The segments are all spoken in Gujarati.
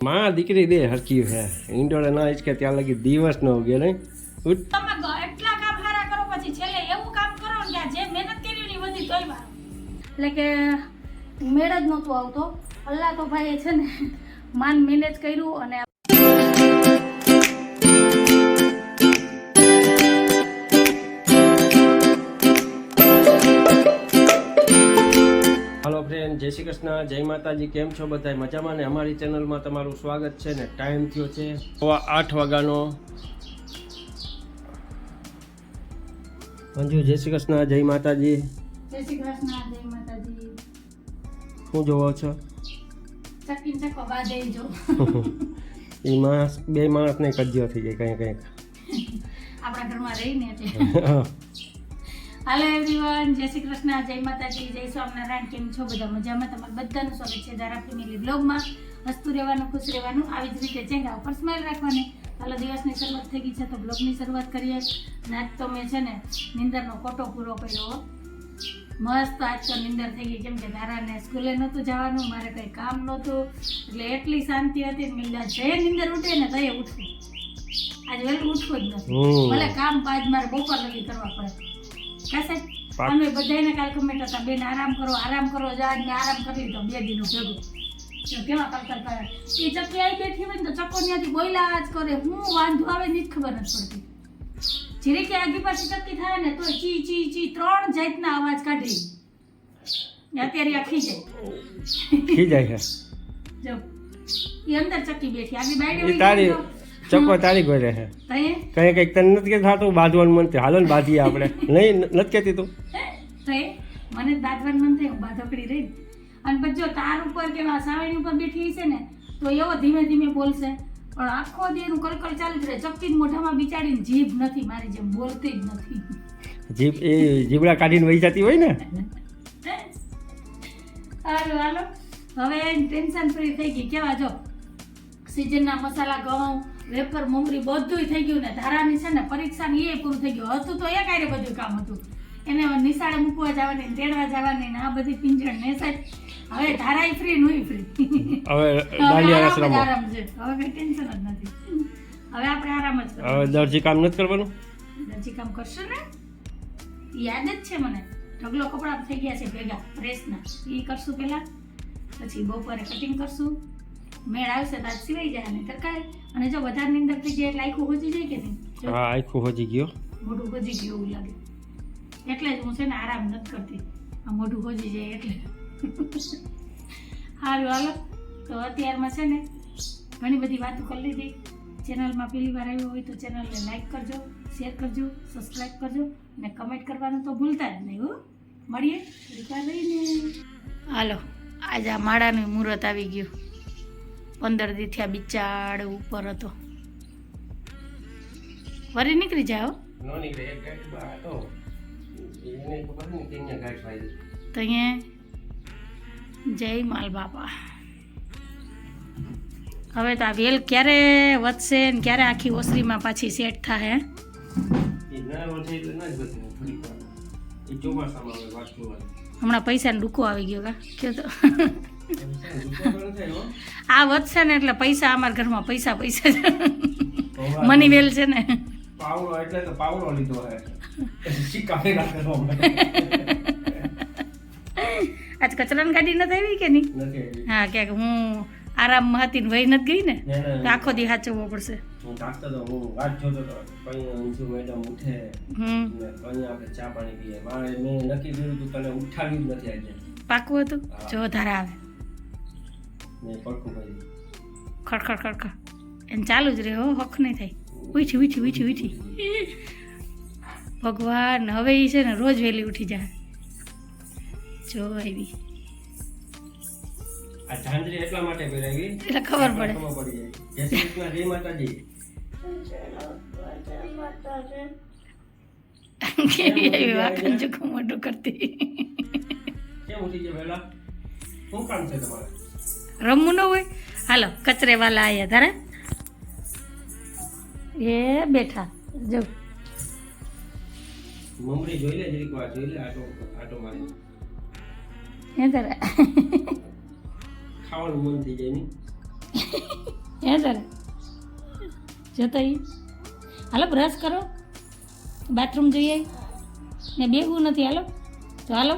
માં દીકરી દે હરકી હે. ઈંડોળે ના હિચકે ત્યાં લગી દિવસ ન ઉગે નહીં. તમે એટલા કામ હારા કરો પછી છેલ્લે એવું કામ કરો ને કે જે મહેનત કરી ની એ બધી તોય મારો એટલે કે મેળ જ નહોતો આવતો. અલ્લાહ તો ભાઈ છે ને માન મેનેજ કર્યું અને ફ્રેન્ડ જય શ્રી કૃષ્ણ જય માતાજી કેમ છો બધા મજામાં ને? અમારી ચેનલમાં તમારું સ્વાગત છે ને? ટાઈમ થયો છે સવા આઠ વાગ્યાનો. મંજુ જય શ્રી કૃષ્ણ જય માતાજી. જય શ્રી કૃષ્ણ જય માતાજી. શું જોવો છો? એ માણસ બે માણસને કજ્યો થઈ જાય કંઈક આપણા ઘરમાં રહીને એટલે. કંઈક હાલો એવરીવન જય શ્રી કૃષ્ણ જય માતાજી જય સ્વામિનારાયણ કેમ છો? બધા મજામાં? તમારું બધાનું સ્વાગત છે ધારા ફેમિલી બ્લોગમાં હસતું રહેવાનું ખુશ રહેવાનું આવી જ રીતે ચહેરા ઉપર સ્માઇલ રાખવાની. હાલો દિવસની શરૂઆત થઈ ગઈ છે તો બ્લોગની શરૂઆત કરીએ. અને તો મેં છે ને નિંદરનો કોટો પૂરો કર્યો. મસ્ત આજ તો નિંદર થઈ ગઈ. કેમ કે ધારાને સ્કૂલે નહોતું જવાનું મારે કંઈ કામ નહોતું. એટલે એટલી શાંતિ હતી ને જે નિંદર ઉઠે ને તયે ઉઠવું આજે વહેલું ઉઠવું જ નથી. ભલે કામ પાંચ મારે બપોર લગી કરવા પડે. અમે બધાને કાલ કમેન્ટ હતા બેન આરામ કરો આરામ કરો જ આજ મેં આરામ કરી લીધો બે દિનો ભેગો. કેવા કલકલ કરે? એ ચકી આવી બેઠી હોય ને તો ચક્કો ત્યાંથી બોયલા જ કરે. હું વાંધો આવે ને જ ખબર નથી પડતી. જીરે કે આગી પાછી ચક્કી થાય ને તો ચી ચી ચી ત્રણ જાતના અવાજ કાઢી. અત્યારે આ ખીજાય છે. જો એ અંદર ચક્કી બેઠી. આગી બાયડી તારી ચક્કો તારી કોઈ છે કઈ કંઈક તને નથી કે થતું બાંધવાનું મન થયું. હાલો ને બાંધીએ આપણે. નહીં નથી કહેતી તું. મને દાદવાનું મન થાય બાજકડી રહી. અને પછી જો તાર ઉપર કે સાવણી ઉપર બેઠી છે ને તો એવો ધીમે ધીમે બોલશે. પણ આખો દી એનું કલકલ ચાલુ જ રહે. ચપટી મોઢામાં બિચારીને જીભ નથી મારી જેમ બોલતી જ નથી. જીભ એ જીબડા કાઢીને વહી જતી હોય ને? સારું હાલો. હવે ટેન્શન ફ્રી થઈ ગઈ. કેવા જો? સિઝનના મસાલા ઘઉં વેફર મમરી બધું થઈ ગયું ને ધારાની છે ને પરીક્ષાની એ પૂરું થઈ ગયું. હતું તો એ કાંઈ બધું કામ હતું. એને નિશાળે મૂકવા જવાની તેડવા જવાની ને આ બધી પિંજણ ને સાહેબ હવે ધારાય ફ્રી નુંય ફ્રી હવે આરામ છે. હવે કઈ ટેન્શન જ નથી. હવે આપણે આરામ જ હવે દરજી કામ નથી કરવાનું? હજી કામ કરશો ને? યાદ જ છે મને. ઢગલો કપડાં થઈ ગયા છે ભેગા પ્રેસના એ કરશું પહેલા. પછી બપોરે કટિંગ કરશું. મેળ આવશે તો સિવાઈ જાય અને કાંઈ. અને જો વધારની અંદર થઈ જાય એટલે આખું હોજી જાય કે નહીં? હા આખું હોજી ગયો. મોઢું હોજી ગયું એવું લાગે. એટલે જ હું છે ને આરામ નથી કરતી. આ મોઢું હોજી જાય એટલે. સારું હાલો. તો અત્યારમાં છે ને ઘણી બધી વાતો કરી લીધી. ચેનલમાં પહેલી વાર આવ્યો હોય તો ચેનલને લાઈક કરજો શેર કરજો સબસ્ક્રાઈબ કરજો અને કમેન્ટ કરવાનું તો ભૂલતા જ નહીં હો. મળીએ. રહીને હાલો આજે આ માળાનું મુહૂર્ત આવી ગયું. પંદર દી થયા બિચાડ ઉપર હતો. વરી નીકળી વાગી. તો અહીંયા જય માલ બાપા. હવે તો આ વેલ ક્યારે વધશે ને ક્યારે આખી ઓસરીમાં પાછી સેટ થાય હમણાં પૈસાનો ડૂકો આવી ગયો કા? કયો તો. આ વધશે ને એટલે પૈસા અમારા ઘરમાં પૈસા પૈસા મની વેલ છે ને. પાવડો એટલે તો પાવડો લીધો હે. સિક્કા આજ કચરાની ગાડી નથી આવી કે નહીં? હા ક્યાંક હું આરામમાં હતી ને વહી નથી ગઈ ને તો આખો દી સાચવવો પડશે. હું જાગતો તો હું વાત જોતો તો કઈ ઊંચું મેડમ ઉઠે. હમ. કઈ આપણે ચા પાણી પીએ. મારે મેં નક્કી કર્યું હતું તને ઉઠાડ્યું જ નથી આજે. પાકું હતું? જો ધારા આવે. મેં પડખું કરી ખડખડ ખડખડ એને ચાલુ જ રહે હો હક નહીં થાય. ઉઠી ઉઠી ઉઠી ઉઠી. ભગવાન હવે એ છે ને રોજ વહેલી ઉઠી જાય. જો આવી. આ ઝાંઝરી એટલા માટે પહેરાવી? એટલે ખબર પડે. ખબર પડી જાય. જય શ્રી કૃષ્ણ જય માતાજી. કેવી એવી વાકણ જોખમ મોટું કરતી. કેમ ઉઠી ગયા વહેલા શું કામ છે તમારે? રમવું ન હોય? હાલો કચરે વાલા આયા તારે એ બેઠા જો. મમરી જોઈ લે જરીક વાર જોઈ લે આટો આટો મારી. એ તારે ખાવાનું મન થઈ જાય નહીં હે તારે જતા હાલો બ્રશ કરો. બાથરૂમ જોઈએ. ને બેગું નથી હાલો. તો હાલો.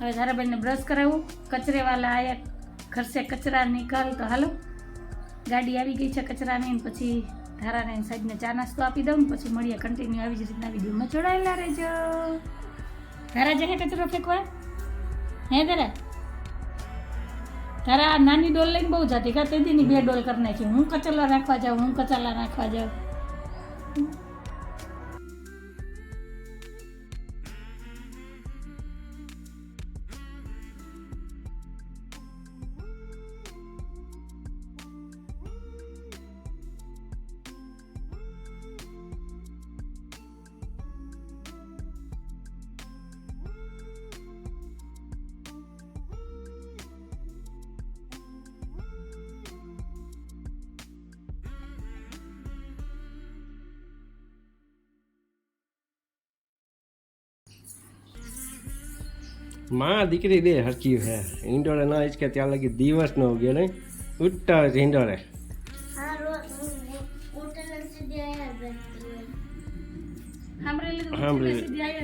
હવે ધારાબેનને બ્રશ કરાવું. કચરેવાલા આયા. ઘરસે કચરા નિકાલ તો હાલો. ગાડી આવી ગઈ છે કચરાની પછી ધારાને સાહેબને ચા નાસ્તો આપી દઉં પછી મળીએ કન્ટિન્યુ આવી જ રીતના વિડીયોમાં જોડાયેલા રહેજો. ધારા જશે કચરો ફેંકવા? હે ધારા? તારા આ નાની ડોલ લઈને બહુ જતી, કા તેદીની બે ડોલ કરી નાખી. હું કચલા નાખવા જાઉં, હું કચલા નાખવા જાઉં. માં દીકરી બે હરકી હે હિંડોળે ના હિચકે ત્યાં લગી દિવસ નો ઉગ્યો નહીં. ઉઠતા જ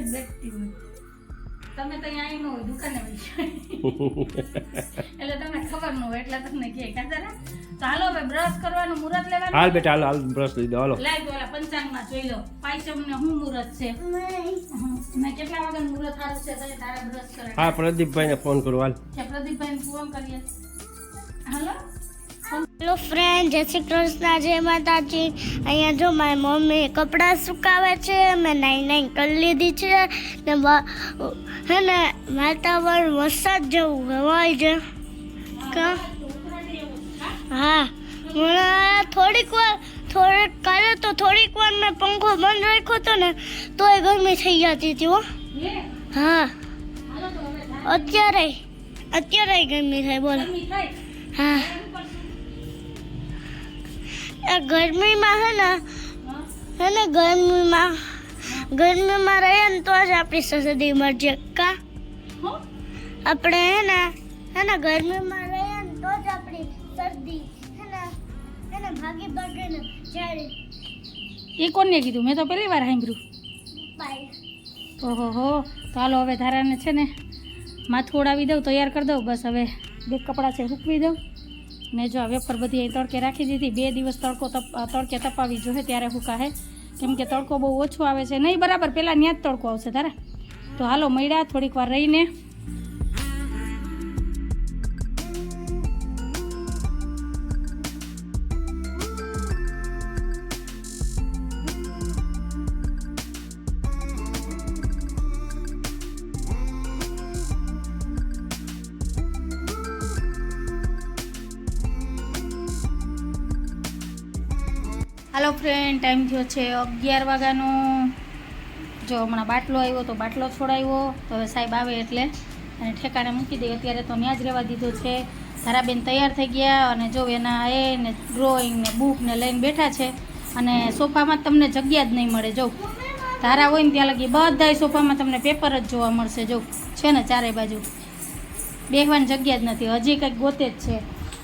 બેઠતી તમે તો હોય દુકાને એટલે તમને ખબર ન હોય એટલે તમને કહે કાતરા હાલો હવે બ્રશ કરવાનું મુહૂર્ત લેવાનું. હાલ બેટા હાલ હાલ બ્રશ લઈ દો હાલો. લાઈ દો પંચાંગમાં જોઈ લો. પાંચમ ને હું મુહૂર્ત છે? હમ. કેટલા વાગે મુહૂર્ત સારું છે? તો તારે બ્રશ કરે હા પ્રદીપભાઈને ફોન કરું હાલ. કે પ્રદીપભાઈને ફોન કરીએ. હાલો. હેલો ફ્રેન્ડ જય શ્રી કૃષ્ણ. જય માતાજી. અહીંયા જો મારી મમ્મી કપડાં સુકાવે છે મેં નાઈ નાઈ કરી લીધી છે ને હે ને વાતાવરણ વરસાદ જેવું હવાય છે. કા? હા. હમણાં થોડીક વાર થોડીક કાલે તો થોડીક વાર મેં પંખો બંધ રાખ્યો હતો ને તોય ગરમી થઈ જતી હતી હો. હા. અત્યારે અત્યારે ગરમી થાય બોલો. હા. એ ગરમીમાં હે ને હે ને ગરમીમાં ગરમીમાં રહીએ ને તો જ આપણી શરદી મરજે કા? હો. આપણે હે ને હે ને ગરમીમાં એ કોને કીધું? મેં તો પહેલી વાર સાંભળ્યું. ઓહો હો. તો હાલો હવે ધારાને છે ને માથું ઓડાવી દઉં તૈયાર કરી દઉં. બસ હવે બે કપડાં છે સૂકવી દઉં. ને જો વેફર બધી અહીં તડકે રાખી દીધી. બે દિવસ તડકો તપ તડકે તપાવી જોઈએ ત્યારે હુકાહે કેમ કે તડકો બહુ ઓછો આવે છે. નહીં બરાબર પહેલાં ત્યાં જ તડકો આવશે તારા તો હાલો મળ્યા થોડીક વાર રહીને. હાલો ફ્રેન્ડ ટાઈમ થયો છે અગિયાર વાગ્યાનો. જો હમણાં બાટલો આવ્યો તો બાટલો છોડાવ્યો. તો હવે સાહેબ આવે એટલે અને ઠેકાણે મૂકી દઈએ અત્યારે તો ત્યાં જ રહેવા દીધો છે. ધારાબેન તૈયાર થઈ ગયા અને જો એના એ ને ડ્રોઈંગ ને બુક ને લઈને બેઠા છે. અને સોફામાં તમને જગ્યા જ નહીં મળે. જો ધારા હોય ને ત્યાં લગી બધાય સોફામાં તમને પેપર જ જોવા મળશે. જો છે ને ચારે બાજુ. બેહવાની જગ્યા જ નથી. હજી કંઈક ગોતે જ છે.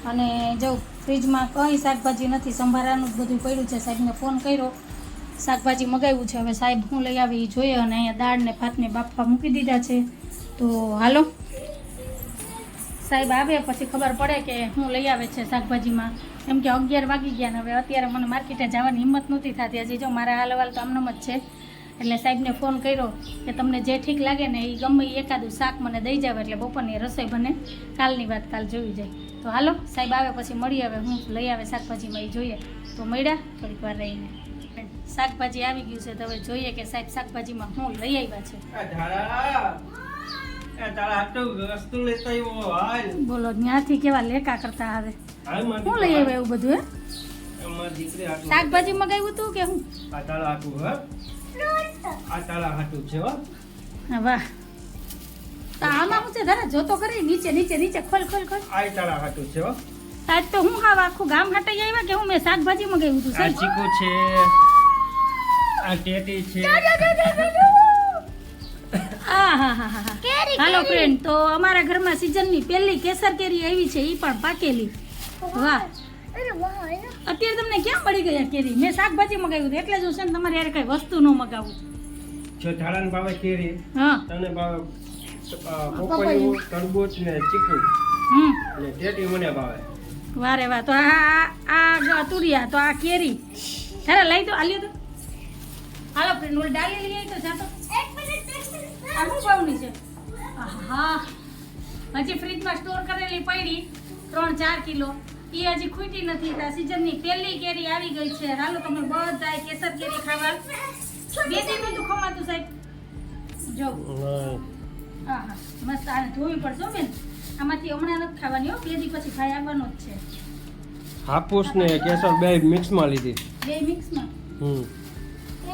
અને જો ફ્રીજમાં કંઈ શાકભાજી નથી, સંભારાનું જ બધું પડ્યું છે. સાહેબને ફોન કર્યો. શાકભાજી મગાવ્યું છે. હવે સાહેબ હું લઈ આવી એ જોઈએ અને અહીંયા દાળને ભાતને બાફવા મૂકી દીધા છે. તો હાલો. સાહેબ આવે, પછી ખબર પડે કે હું લઈ આવે છે શાકભાજીમાં. એમ કે અગિયાર વાગી ગયા ને હવે અત્યારે મને માર્કેટે જવાની હિંમત નહોતી થતી. હજી જો મારા હાલ હવાલ તો આમનામ જ છે. એટલે સાહેબને ફોન કર્યો કે તમને જે ઠીક લાગે ને એ ગમે એકાદું શાક મને દઈ જાવ, એટલે બપોરની રસોઈ બને. કાલની વાત કાલ જોઈ જાય. તો હાલો સાહેબ આવે પછી મળી આવે હું લઈ આવે શાકભાજીમાં એ જોઈએ. તો મળ્યા થોડીક વાર રહીને. શાકભાજી આવી ગયું છે તો હવે જોઈએ કે સાહેબ શાકભાજીમાં હું લઈ આવ્યા છે. બોલો ત્યાંથી કેવા લેકા કરતા આવે? હું લઈ આવ્યા એવું બધું હે. શાકભાજી મગાવ્યું હતું કે હું? આ તાળા હાટું હે? આ તાળા હાટું છે વાહ. આમાં હું છે ધારા જોતો કરી નીચે નીચે નીચે ખોલ ખોલ ખોલ. આય તારા હાટું છે આજ તો હું હા આખું ગામ હટાઈ આવ્યા કે હું મેં શાકભાજી મગાવ્યું હતું આ ચીકુ છે આ ટેટી છે. હા હા હા હા. હાલો ફ્રેન્ડ તો અમારા ઘરમાં સિઝનની પહેલી કેસર કેરી આવી છે એ પણ પાકેલી. વાહ. અરે વાહ અહીંયા અત્યારે તમને ક્યાં મળી ગયા કેરી? મેં શાકભાજી મગાવ્યું હતું એટલે જ હું છે ને તમારે યાર કઈ વસ્તુ ન મગાવું. જો ઝાડાને ભાવે કેરી હા. તમને ભાવે પપૈયું તરબૂચ ને ચીકુ. હમ. ને ટેટી મને ભાવે. વારે વાહ તો આ આ- તુરિયા તો આ કેરી. તારે લઈ દો આલ્યો તો. હાલો ફ્રેન્ડ ઓલ ડાલી લઈ આવી તો જાતો આ શું ભાવની છે? હા હજી ફ્રીજમાં સ્ટોર કરેલી પડી ત્રણ ચાર કિલો. એ હજી ખૂટી નથી આ સિઝનની પહેલી કેરી આવી ગઈ છે. હાલો તમે બધા કેસર કેરી ખાવા. બે બધું ખમાતું સાહેબ. જો. હા હા. મસ્ત આને ધોવી પડશે બેન. આમાંથી હમણાં નથી ખાવાની હો બે દી પછી ખાઈ આવવાનો જ છે. હાપુસ ને કેસર બે મિક્સમાં લીધી. બે મિક્સમાં? હમ.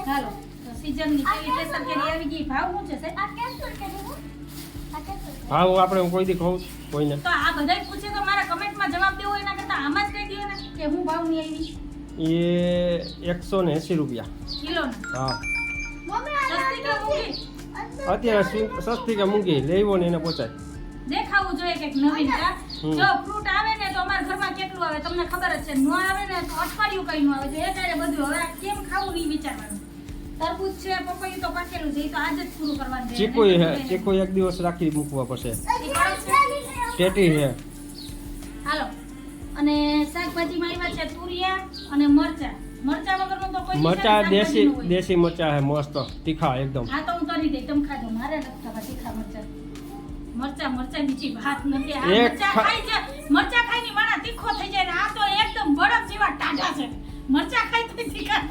ચાલો તો સીઝનની કેવી કેસર કેરી આવી ગઈ? ભાવ શું છે સાહેબ? આ કેસર કેરી આ ભાવ આપણે કોઈ દી કહું કોઈને. તો આ બધાય પૂછે તો મારા કમેન્ટમાં જવાબ દેવો એના કરતા આમાં જ કહી દો ને કે હું ભાવ નહીં આવી. એ એકસો ને એંસી રૂપિયા. કિલો હા. મમ્મી આ સસ્તી કે મોંઘી? અત્યારે સસ્તી કે મૂંગી? લેવો ને એને પોચાય. દેખાવું જોઈએ કંઈક નવીન કા? જો ફ્રૂટ આવે ને તો અમારા ઘરમાં કેટલું આવે તમને ખબર જ છે. ન આવે ને તો અઠવાડિયું કઈ ન આવે. તો એ ત્યારે બધું હવે કેમ ખાવું નહીં વિચારવાનું. તરબૂચ છે પપૈયું તો પાકેલું છે એ તો આજ જ પૂરું કરવાનું છે. ચીકુ હે ચીકુ એક દિવસ રાખી મૂકવા પડશે? ટેટી હે. હાલો. અને શાકભાજીમાં આવ્યા છે તુરિયા અને મરચા. મરચા દેશી દેશી મરચા હે મસ્ત તીખા એકદમ. હા તો હું કરી દઈ તમે ખાજો. મારે નથી તીખા મરચા. મરચા મરચા બીજી વાત નથી. આ એક મરચા ખાઈ છે મરચા ખાઈને માણા તીખો થઈ જાય ને આ તો એકદમ બળદ જેવા ટાઢા છે. મરચા ખાઈ તો તીખા.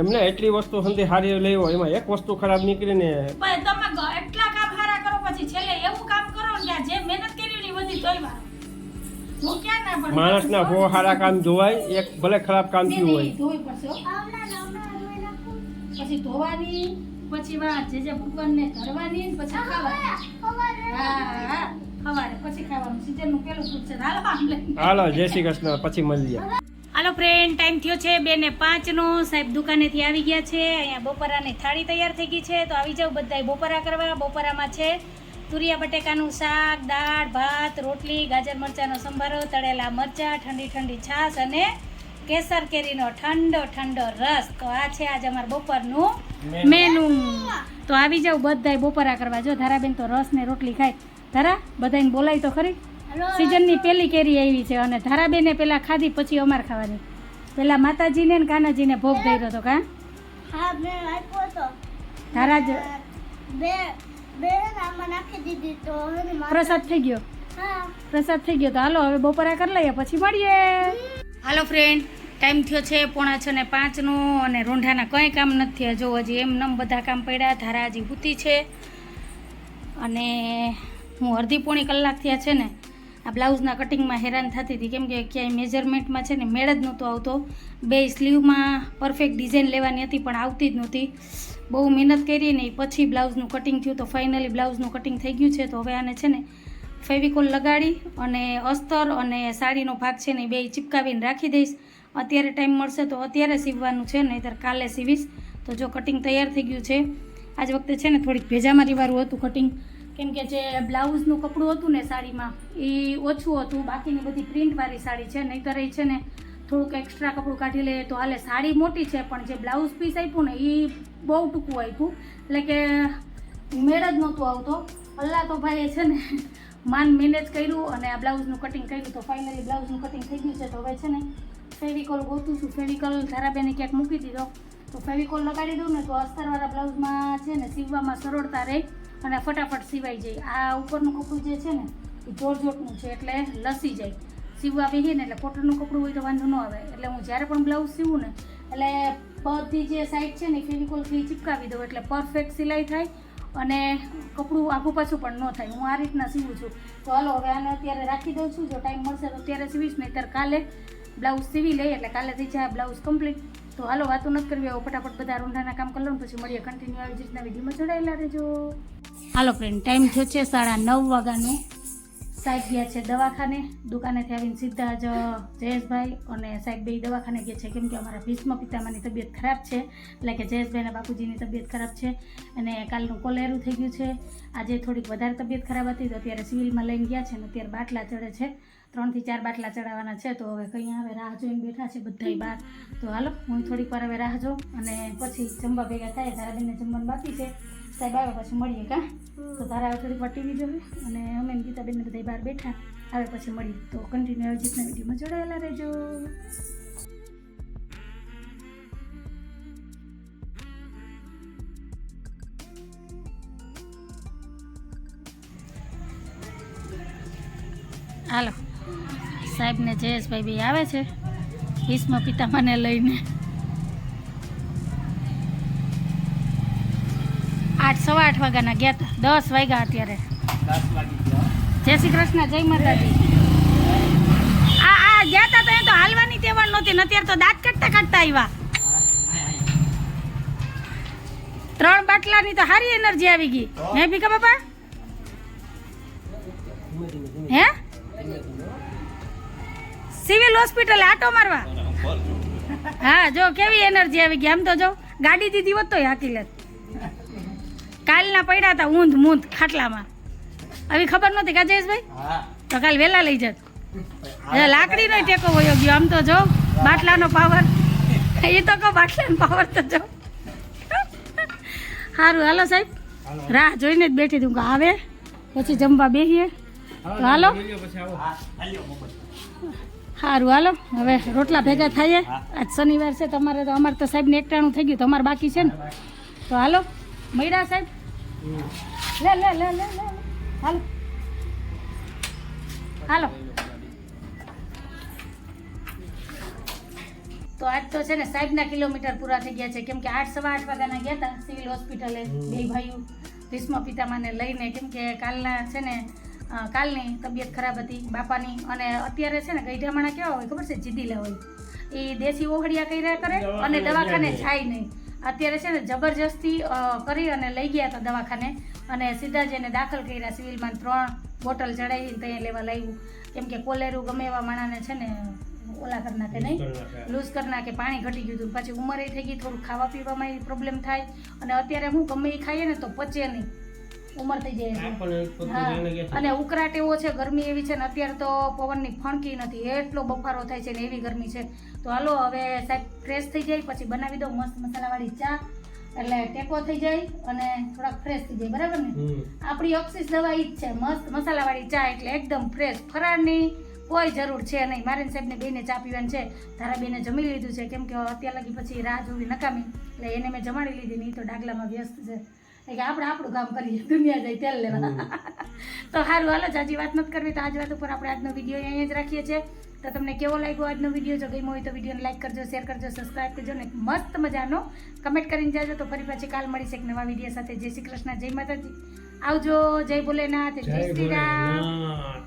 એમને એટલી વસ્તુ સંધી હારી લેવો એમાં એક વસ્તુ ખરાબ નીકળીને ને તમે એટલા કામ હારા કરો પછી છેલ્લે એવું કામ કરો ને જે મહેનત કરી ને એ બધી પડું? માણસના બહુ સારા કામ જોવાય એક ભલે ખરાબ કામ થયું હોય. પડશે હો. પછી ધોવાની પછી વા જે જે ભગવાનને ધરવાની ને પછી ખાવાની હા હા પછી ખાવાનું. સીઝનનું પેલું ફૂડ છે. હાલો આમ હાલો જય શ્રી કૃષ્ણ. પછી મળીએ. હાલો ફ્રેન્ડ ટાઈમ થયો છે બે ને પાંચનો. સાહેબ દુકાનેથી આવી ગયા છે. અહીંયા બપોરાની થાળી તૈયાર થઈ ગઈ છે. તો આવી જાવ બધાય બપોરા કરવા. બપોરામાં છે તુરિયા બટેકાનું શાક દાળ ભાત રોટલી ગાજર મરચાંનો સંભારો તળેલા મરચાં ઠંડી ઠંડી છાશ અને કેસર કેરીનો ઠંડો ઠંડો રસ. તો આ છે આજે અમાર બપોરનું મેનુ. તો આવી જાવ બધાય બપોરા કરવા. જો ધારાબેન તો રસ ને રોટલી ખાય. ધારા બધાને બોલાય તો ખરી. સિઝનની પહેલી કેરી આવી છે અને ધારાબેને પહેલાં ખાધી પછી અમારે ખાવાની. પેલા માતાજીને ને કાનાજીને ભોગ ધર્યો હતો કા? હા મેં આપ્યો હતો. ધારા જ બે પ્રસાદ થઈ ગયો. પ્રસાદ થઈ ગયો તો હાલો, હવે બપોરા કરી લઈએ, પછી મળીએ. હાલો ફ્રેન્ડ ટાઈમ થયો છે, પોણા છ ને પાંચનો અને રોંઢાના કંઈ કામ નથી થયા જો હજી એમ નમ બધા કામ પડ્યા ધારા હજી હૂતી છે. અને હું અડધી પોણી કલાક થયા છે ને આ બ્લાઉઝના કટિંગમાં હેરાન થતી હતી. કેમ કે ક્યાંય મેજરમેન્ટમાં છે ને મેળ જ નહોતો આવતો. બે સ્લીવમાં પરફેક્ટ ડિઝાઇન લેવાની હતી પણ આવતી જ નહોતી. બહુ મહેનત કરી ને પછી બ્લાઉઝનું કટિંગ થયું તો ફાઇનલી બ્લાઉઝનું કટિંગ થઈ ગયું છે. તો હવે આને છે ને ફેવિકોલ લગાડી અને અસ્તર અને સાડીનો ભાગ છે ને બે ચિપકાવીને રાખી દઈશ. અત્યારે ટાઈમ મળશે તો અત્યારે સીવવાનું છે, નહીંતર કાલે સીવીશ. તો જો કટિંગ તૈયાર થઈ ગયું છે. આજ વખતે છે ને થોડીક ભેજામારીવાળું હતું કટિંગ કેમ કે જે બ્લાઉઝનું કપડું હતું ને સાડીમાં, એ ઓછું હતું. બાકીની બધી પ્રિન્ટવાળી સાડી છે, નહીંતર એ છે ને થોડુંક એક્સ્ટ્રા કપડું કાઢી લઈએ તો હાલે. સાડી મોટી છે, પણ જે બ્લાઉઝ પીસ આપ્યું ને એ બહુ ટૂંકું આપ્યું. એટલે કે મેળ જ નહોતું આવતો. અલ્લા તો ભાઈએ છે ને માન મેનેજ કર્યું અને આ બ્લાઉઝનું કટિંગ કર્યું. તો ફાઇનલી બ્લાઉઝનું કટિંગ થઈ ગયું છે. તો હવે છે ને ફેવિકોલ ગોતું છું. ફેવિકોલ ધારાબેને ક્યાંક મૂકી દીધો. તો ફેવિકોલ લગાડી દઉં ને તો અસ્તરવાળા બ્લાઉઝમાં છે ને, સીવવામાં સરળતા રહે. અને ફટાફટ સિવાઈ જાય. આ ઉપરનું કપડું જે છે ને, એ જોરજોટનું છે એટલે લસી જાય. સીવવા બેહીએ ને એટલે કોટનનું કપડું હોય તો વાંધો ન આવે. એટલે હું જ્યારે પણ બ્લાઉઝ સીવું ને, એટલે બધી જે સાઈડ છે ને ફેવિકોલથી ચિપકાવી દઉં. એટલે પરફેક્ટ સિલાઈ થાય અને કપડું આઘું પાછું પણ ન થાય. હું આ રીતના સીવું છું. તો હાલો, હવે આને અત્યારે રાખી દઉં છું. જો ટાઈમ મળશે તો અત્યારે સીવીશ નહીં ત્યારે કાલે બ્લાઉઝ સીવી લઈએ એટલે કાલે થઈ જાય બ્લાઉઝ કમ્પ્લીટ. તો હાલો, વાતો નથી કરવી. આવો ફટાફટ બધા રૂંઢાના કામ કરી લઉં પછી મળીએ. કન્ટિન્યુ આવી જ રીતના વિધિમાં જોડાયેલા રહેજો. હાલો ફ્રેન્ડ ટાઈમ થયો છે સાડા નવ વાગ્યાનો. સાહેબ ગયા છે દવાખાને. દુકાનેથી આવીને સીધા જ જયેશભાઈ અને સાહેબ બે દવાખાને ગયા છે. કેમ કે અમારા ભીષ્મ પિતામાની તબિયત ખરાબ છે. એટલે કે જયેશભાઈના બાપુજીની તબિયત ખરાબ છે અને કાલનું કોલેરું થઈ ગયું છે. આજે થોડીક વધારે તબિયત ખરાબ હતી તો અત્યારે સિવિલમાં લઈને ગયા છે અને અત્યારે બાટલા ચડે છે. ત્રણથી ચાર બાટલા ચડાવવાના છે તો હવે કંઈ હવે રાહ જોઈને બેઠા છે બધાય બાર. તો હાલો, હું થોડીક વાર હવે રાહ જોઉં અને પછી જમવા ભેગા થાય તારાબેનને જમવાનું બાકી છે. સાહેબ આવે પછી મળીએ કા? તો તારા થોડીક વાર ટીવી જોવે અને અમે ગીતાબેનને બધા બહાર બેઠા. આવે પછી મળીએ. તો કન્ટિન્યુ અજીતના વિડીયોમાં જોડાયેલા રહેજો. હાલો. સાહેબ ને જયેશભાઈ બી આવે છે. ભીષ્મ પિતામાને લઈને. આઠ, સવા આઠ વાગ્યાના ગયા હતા દસ વાગ્યા અત્યારે. જય શ્રી કૃષ્ણ, જય માતાજી. આ આ ગયા હતા તો એ તો હાલવાની તેવડ નહોતી અત્યારે તો દાંત કાઢતા કાઢતા આવ્યા ત્રણ બાટલાની તો સારી એનર્જી આવી ગઈ. હે, ભીખા બાપા? હે? સિવિલ હોસ્પિટલ આટો મારવા? હા, જો કેવી એનર્જી આવી ગઈ. આમ તો જો ગાડી દીધી હોત તો હાકી લેત. કાલના પડ્યા હતા ઊંધ મૂંધ ખાટલામાં. આવી ખબર નહોતી કા જયેશભાઈ? તો કાલ વહેલા લઈ જત. લાકડીનો ટેકો વયો ગયો આમ તો જો બાટલાનો પાવર એ તો કહો બાટલાનો પાવર તો જો. સારું હાલો સાહેબ. રાહ જોઈને જ બેઠી તું આવે પછી જમવા બેસીએ તો હાલો. સારું હાલો. હવે રોટલા ભેગા થઈએ. આજ શનિવાર છે તમારે તો અમારે તો સાહેબને એકટાણું થઈ ગયું તમારે બાકી છે ને. તો હાલો. મળ્યા સાહેબ. લે લે લે લે લે. હાલો. હાલો. તો આજ તો છે ને સાહેબના કિલોમીટર પૂરા થઈ ગયા છે. કેમ કે આઠ સવા આઠ વાગ્યાના ગયા હતા સિવિલ હોસ્પિટલે બે ભાઈઓ ભીષ્મ પિતામાને લઈને. કેમ કે કાલના છે ને કાલની તબિયત ખરાબ હતી બાપાની. અને અત્યારે છે ને ગઈઢામણા કેવા હોય ખબર છે? જીદીલા હોય. એ દેશી ઓહળિયા કર્યા કરે અને દવાખાને જાય નહીં. અત્યારે છે ને જબરજસ્તી કરી અને લઈ ગયા હતા દવાખાને અને સીધા જ એને દાખલ કર્યા સિવિલમાં ત્રણ બોટલ ચડાવીને ત્યાં લેવા લાવ્યું કેમ કે કોલેરું ગમે એવા માણાને છે ને ઓલા કરી નાખે નહીં? લૂઝ કરી નાખે. પાણી ઘટી ગયું હતું. પછી ઉંમરે થઈ ગઈ થોડું ખાવા પીવામાં પ્રોબ્લેમ થાય. અને અત્યારે હું ગમે એ ખાઈએ ને તો પચે નહીં. ઉંમર થઈ જાય. અને ઉકળાટ એવો છે ગરમી એવી છે ને અત્યારે તો પવનની ફણકી નથી. એટલો બફારો થાય છે ને એવી ગરમી છે. તો હાલો હવે સાહેબ ફ્રેશ થઈ જાય પછી બનાવી દો મસ્ત મસાલાવાળી ચા. એટલે ટેકો થઈ જાય અને થોડાક ફ્રેશ થઈ જાય બરાબર ને? આપણી ઓક્સિસ દવા ઈ જ છે મસ્ત મસાલાવાળી ચા એટલે એકદમ ફ્રેશ ફરાળની કોઈ જરૂર છે નહીં. મારે સાહેબને બેને ચા પીવાની છે. તારા બેને જમી લીધું છે. કેમ કે અત્યાર લગી પછી રાહ જોવી નકામી. એટલે એને મેં જમાડી લીધી નહીં તો ડાગલામાં વ્યસ્ત છે. કે આપણે આપણું કામ કરીએ દુનિયા જાય તેલ લેવા. તો સારું હાલો જાજી વાત નથી કરવી તો આજ વાત ઉપર આપણે આજનો વીડિયો અહીંયા જ રાખીએ છીએ. તો તમને કેવો લાગ્યો આજનો વીડિયો જો ગમ્યો હોય તો વિડીયોને લાઈક કરજો શેર કરજો સબસ્ક્રાઈબ કરજો ને મસ્ત મજાનો કમેન્ટ કરીને જાજો. તો ફરી પાછી કાલ મળીશ એક નવા વીડિયો સાથે. જય શ્રી કૃષ્ણ જય માતાજી. આવજો જય ભોલેનાથ. જય શ્રી રામ.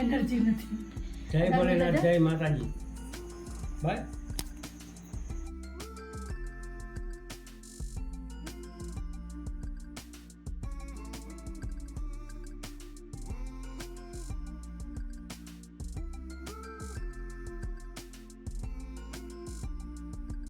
એનર્જી નથી. જય ભોલેનાથ જય માતાજી. બાય